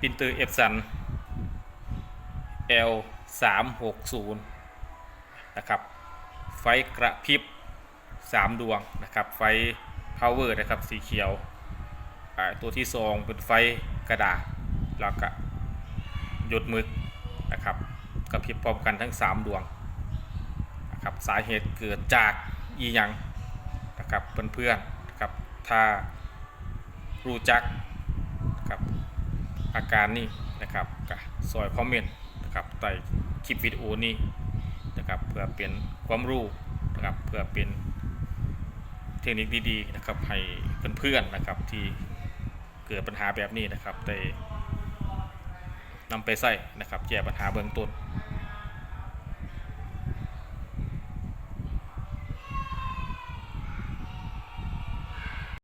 ปรินเตอร์เอฟสัน L 3 6 0นะครับ ไฟกระพริบ 3 ดวงนะครับ ไฟ power นะครับ สีเขียว ตัวที่2เป็นไฟกระดาษ แล้วก็หยดมึกนะครับกระพริบพร้อมกันทั้ง 3 ดวงนะครับ สาเหตุเกิดจากอีหยังนะครับเพื่อนๆนะครับ ถ้ารู้จักนะครับ อาการนี้นะครับก็ซอยคอมเมนต์นะครับใต้คลิปวิดีโอนี้นะครับเพื่อเป็นความรู้นะครับเพื่อเป็นเทคนิคดีๆนะครับให้เพื่อนๆนะครับที่เกิดปัญหาแบบนี้นะครับได้นำไปใส่นะครับแก้ปัญหาเบื้องต้น